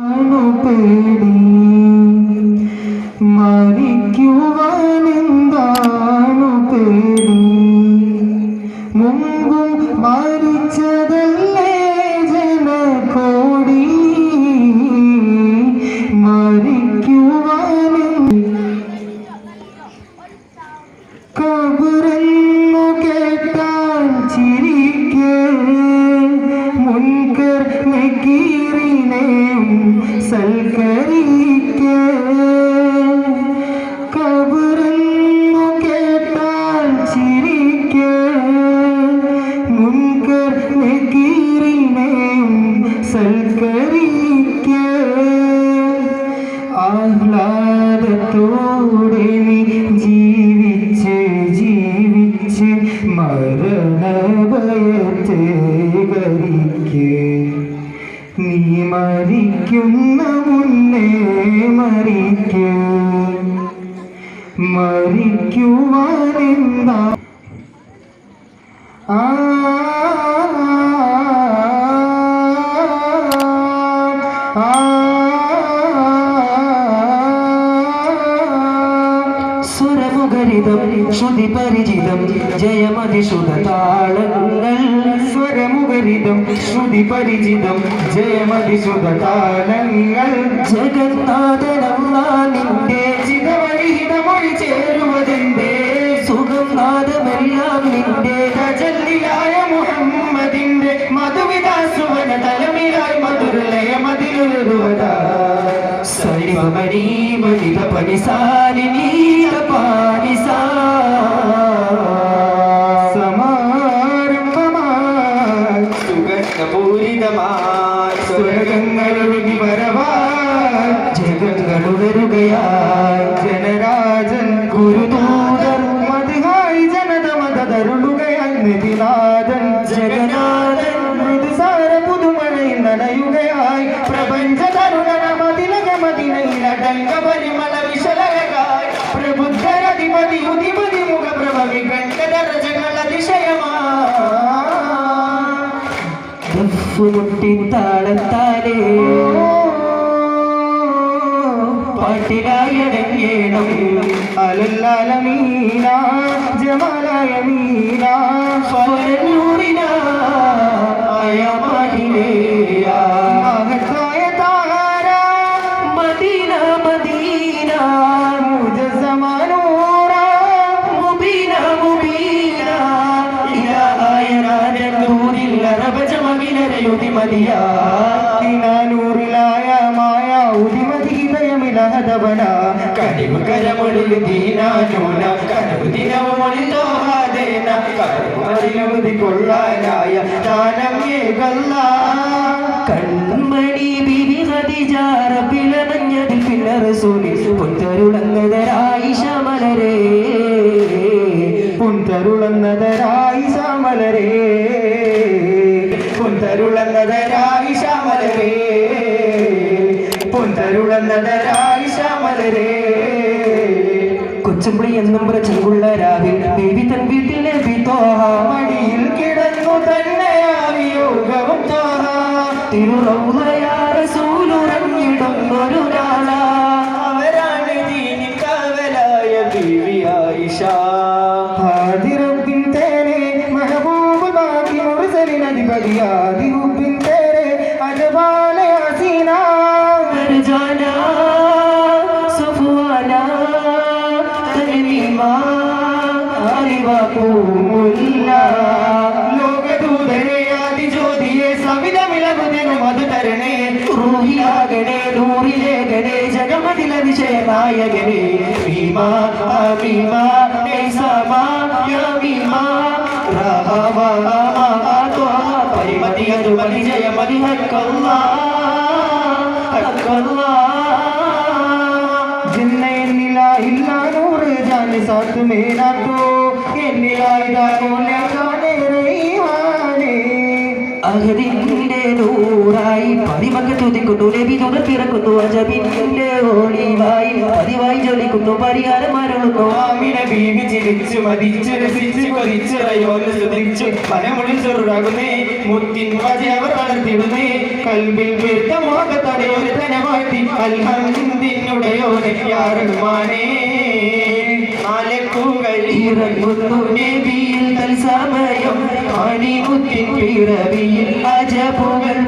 പേടി മരിക്കുവാനെന്താണു പേടി മരണഭയത്തെ കരിക്ക് നീ മരിക്കുന്ന മുന്നേ മരിക്ക്. മരിക്കുവാനെന്താ? ആ ശ്രുതി പരിചിതം ജയമതിശുത താളങ്ങൾ സ്വരമുഖരിതം. ശ്രുതി പരിചിതം ജയമതിശുത താളങ്ങൾ നാനിന്റെ നിന്റെ ചേരുവതിന്റെ സുഖം നാദമെല്ലാം നിന്റെ തജല്ലിയായ മുഹമ്മദിന്റെ മധുവിതാസുവന തലമിലായി മധുരലയ మమడి మణిగ పని సారి నీల పాని సా മുട്ടി താളത്താലേ പാട്ടിലായടങ്ങേണം അലല്ലാലമീന ജമാലായ മീന ഫലൂറിന മകിലരയുതി മതിയ നൂറിലായ മായ ഉദിമതീതയമിലഹതവന കനിവ് കരമൊഴി ദീനാനൂന കനവ് ദിനമൊഴിതോഹാദേന കരുമതി കൊള്ളാനായ ശമലരേ എന്നും പ്രചങ്കുള്ള രാവിൽ. ദേവി തൻ വീട്ടിലെ വിതോഹാമടിയിൽ കിടന്നു തന്നെ വിയോഗവും തോഹ തിരുറൗലയാറസൂലുറങ്ങിടുന്നൊരു നാള. അവരാണ് ദീനിൻ റൂഹിയാകണേ നൂറിലേകണേ ജഗമതില വിഷയനായകനേ ഭീമ ഭീമ നൈസമ യമീമ റഹമ പരിമതി അതുമതി ജയമതി ഹക്കല്ലാ ഹക്കല്ലാ ജിന്ന എന്നില ഇല്ല നൂറ് ജാൻ സാത്ത് മേരാ തോ എന്നില ഇതാ കോലെ കാനെ റഹീമാനേ അഹദിന്റെ നൂറായി പതിമക്ക് തുതിക്കുന്നു. നബി തുണർ പിറക്കുന്നു. അജബിന്റെ ഓളിവായി പതിവായി ജോലിക്കുന്നു പരിഹാരം അരുളുന്നു ആമിന ബീവി ചിരിച്ചു മതിച്ചു രസിച്ചു കൊതിച്ചു റയോന് സ്തുതിച്ചു. മനമുള്ളിൽ ചെറുതാകുന്നേ മുത്തിൻ വജ അവർ വളർത്തിടുന്നേ. കൽബിൽ വീർത്ത മോഹത്തോടെ ഒരുത്തന വാഴ്ത്തി അൽഹംദിനുടയോനെ യാ ഇറങ്ങുന്നു നബിയിൽ തൽസമയം ആനിമുത്തിൻ പിറവിയിൽ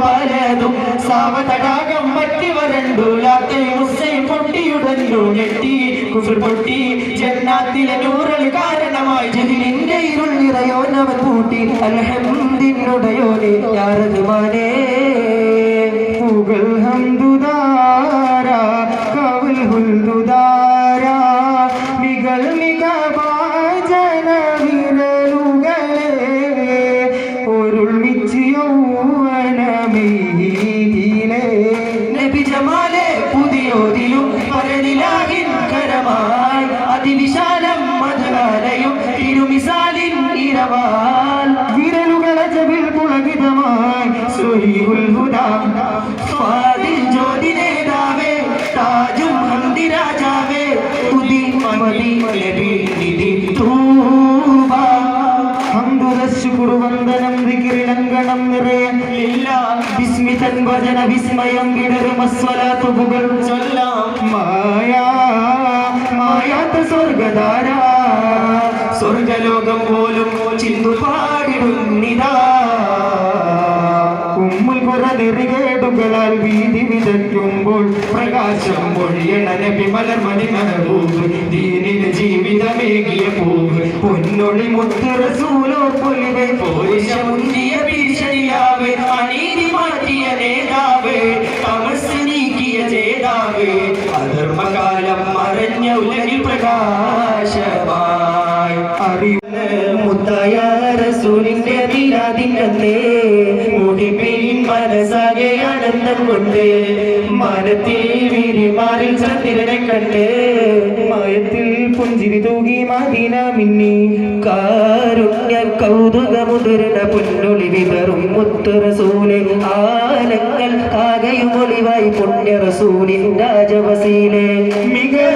പലതും സാവതടാകം മറ്റി വരണ്ടു. ലാത്തെ മുസ്സൈം പൊട്ടിയുടന്നു ഞെട്ടി കുഫർ പൊട്ടി ജന്നാത്തിലെ നൂറൽ കാരണമായി ജഹിലിന്റെ ഇരുൾ നിറയോനവൻ കൂട്ടി അൽഹംദിനുടയോനെ യാ ولت يومنا به ഭജന വിസ്മയം വിടരും. അസ്വലാത്തു ചൊല്ലാം. മായാ മായാത്ത സ്വർഗധാര. സ്വർഗലോകം പോലും ചിന്തു പാടിടുന്നിതാ. ഉമ്മുൽ കുറനെറികേടുകളാൽ വീതി വിതയ്ക്കുമ്പോൾ പ്രകാശം പൊഴിയണ നബി മലർമണി മഹബൂബ് ജീവിതമേകിയ പൂവ്. പൊന്നൊളി മുത്ത് റസൂലോ പൊലിവെ പോരിശമുന്തിയ റസൂലിന്റെ അതിരാതിന്റെ മുടിപ്പിൻ മനസ്സാകെ ആനന്ദം കൊണ്ട് മനത്തിൽ വിരിമാറിൽ ചന്ദ്രനെ കണ്ട് മയത്തിൽ പുഞ്ചിരി തൂകി മദീന മിന്നി കാരുണ്യ കൗതുക മുതിർന്ന പുന്നൊളി വിതറും മുത്തു ആലങ്ങൾ ആകയും ഒളിവായി പുണ്യ രാജവസീലെ മികേ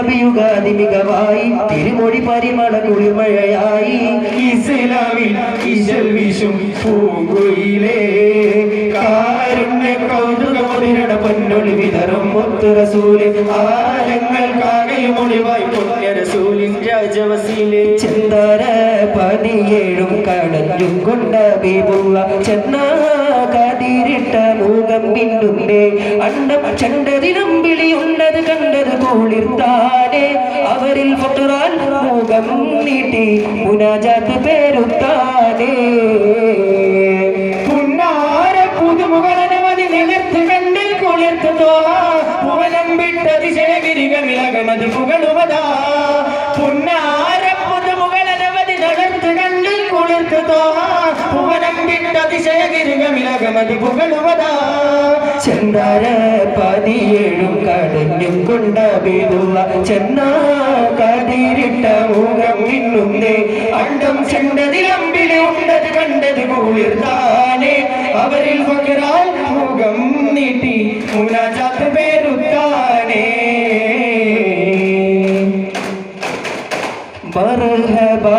തിരുനബി സഭയുഗാതി മികവായി. തിരുമൊഴി പരിമള കുളിമഴയായി ഇസ്ലാമിൽ ഇശൽ വിഷും പൂങ്കുയിലേ. കാരുണ്യ കൗതുകമുതിരണ പൊന്നൊളി വിതറും മുത്ത് റസൂൽ. ആലങ്ങൾക്കാകയും ഒളിവായി പുണ്യ റസൂലിൻ രാജവസീൽ. ചെന്താര പതിയേഴും കടഞ്ഞും കൊണ്ട ബീബുള്ള ചെന്നാ കതിരിട്ട മൂകം പിന്നുണ്ടേ. അണ്ടം ചണ്ടതിനും വിളിയുണ്ടത് കണ്ടത് കൂളിർത്താനെ. അവരിൽ ഫുറാൻ മൂകം നീട്ടി മുനാജാത്ത് പേരുത്താനേ. പുന്നാര അതിശയകിരികമിലകമതി പുകളുവതാ ചെന്താര പതിയേഴും കടഞ്ഞും കൊണ്ടബിരുള്ള ചെന്നാ കതിരിട്ട മുഖം മിന്നുന്നേ. അണ്ടം ചെണ്ടതിലമ്പിലെ ഉണ്ടത് കണ്ടത് കൂളിർത്താനേ അവരിൽ പകരാൻ മുഖം നീട്ടി മുനാജാത്ത് പേരുത്താനേ. മർഹബാ